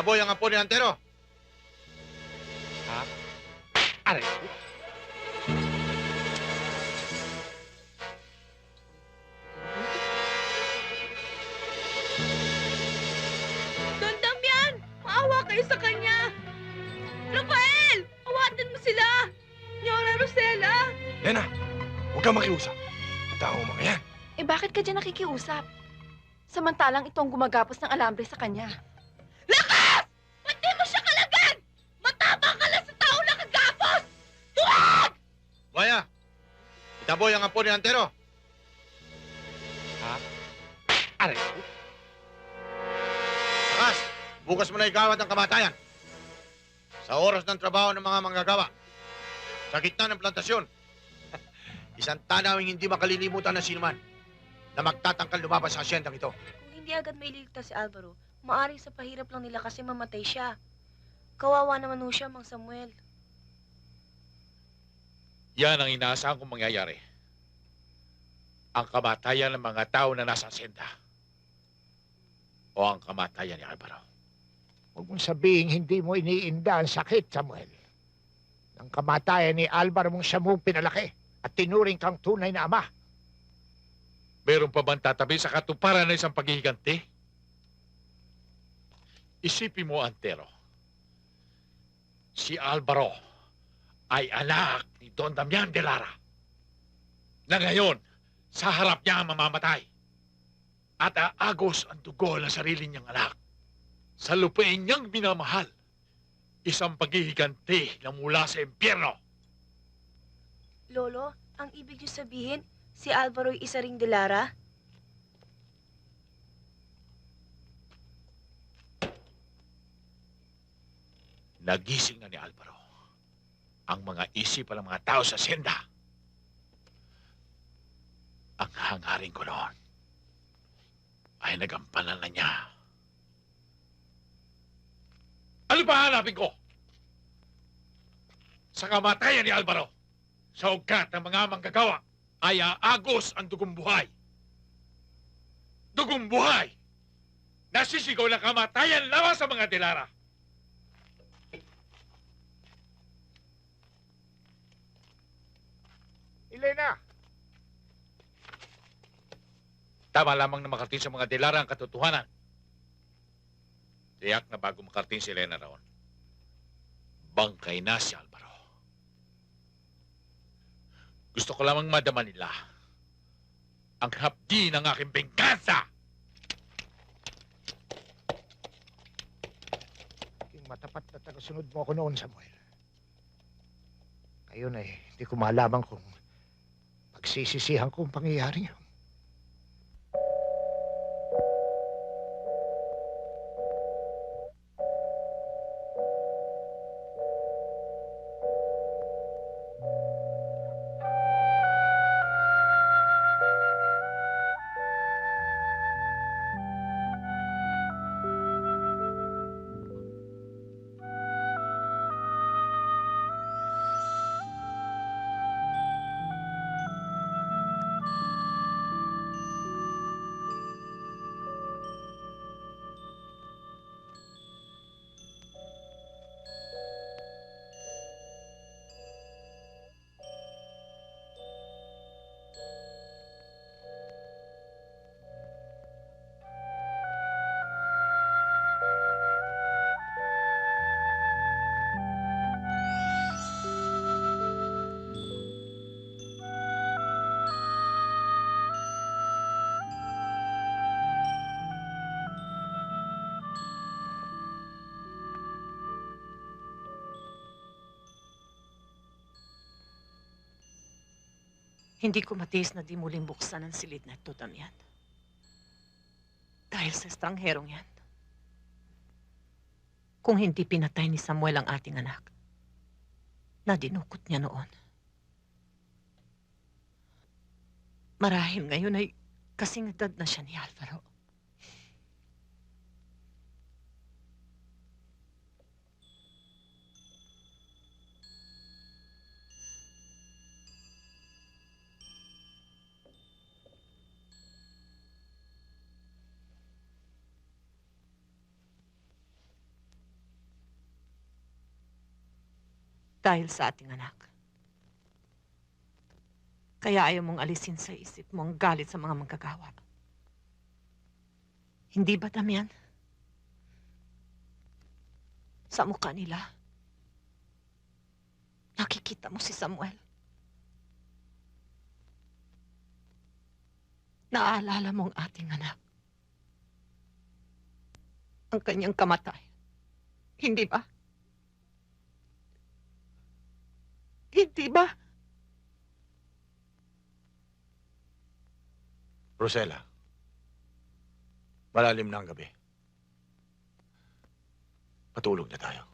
Itaboy ang apo ni Antero. Ha? Aray. Don Damian! Maawa kayo sa kanya! Rafael! Awatin mo sila! Nyola Rosella! Lena, huwag kang makiusap. Tao mga yan. Eh bakit ka dyan nakikiusap? Samantalang itong gumagapos ng alambre sa kanya. Itaboy ang apo ni Antero. Aray. Takas, bukas mo na igawad ang kamatayan. Sa oras ng trabaho ng mga manggagawa. Sa gitna ng plantasyon. Isang tanawing hindi makalilimutan ng sinuman na magtatangkal lumabas sa asyendang ito. Kung hindi agad may iligtas si Alvaro, maaring sa pahirap lang nila kasi mamatay siya. Kawawa naman ho siya, Mang Samuel. Yan ang inaasahan kong mangyayari. Ang kamatayan ng mga tao na nasa senda. O ang kamatayan ni Alvaro. Huwag mong sabihin hindi mo iniinda ang sakit, Samuel. Ang kamatayan ni Alvaro mong siya mong pinalaki at tinuring kang tunay na ama. Meron pa bang tatabi sa katuparan ng isang paghihiganti? Isipin mo, Antero. Si Alvaro ay anak ni Don Damian de Lara. Na ngayon, sa harap niya mamamatay. At aagos ang dugo ng sarili niyang anak. Sa lupain niyang minamahal. Isang paghihiganti na mula sa impyerno. Lolo, ang ibig niyo sabihin, si Alvaro'y isa ring Delara? Nagising na ni Alvaro ang mga isipan ng mga tao sa senda. Ang hangarin ko noon ay nagampanan na niya. Ano ba hanapin ko? Sa kamatayan ni Alvaro, sa ugat ng mga manggagawa, ay aagos ang dugong buhay. Dugong buhay! Nasisigaw ng kamatayan laban sa mga dilara. Elena, Tama lamang na makarating sa mga dilara ang katotohanan. Tiyak na bago makarating si Elena raon, bangkay na si Alvaro. Gusto ko lamang madama nila ang hapdi ng aking benggansa. yung matapat na tagasunod mo ako noon, Samuel. Ngayon ay hindi ko malaman kung pagsisisihan ko ang pangyayari niyo. Hindi ko matiis na di muling buksan ang silid na ito, Damian. Dahil sa estrangherong yan. Kung hindi pinatay ni Samuel ang ating anak, na dinukot niya noon. Marahil ngayon ay kasing edad na siya ni Alvaro. Dahil sa ating anak. Kaya ayaw mong alisin sa isip mo ang galit sa mga manggagawa. Hindi ba, Damian? Sa mukha nila, nakikita mo si Samuel. Naaalala mo ang ating anak. Ang kanyang kamatay. Hindi ba? Hindi ba? Rosella, malalim na ang gabi. Patulog na tayo.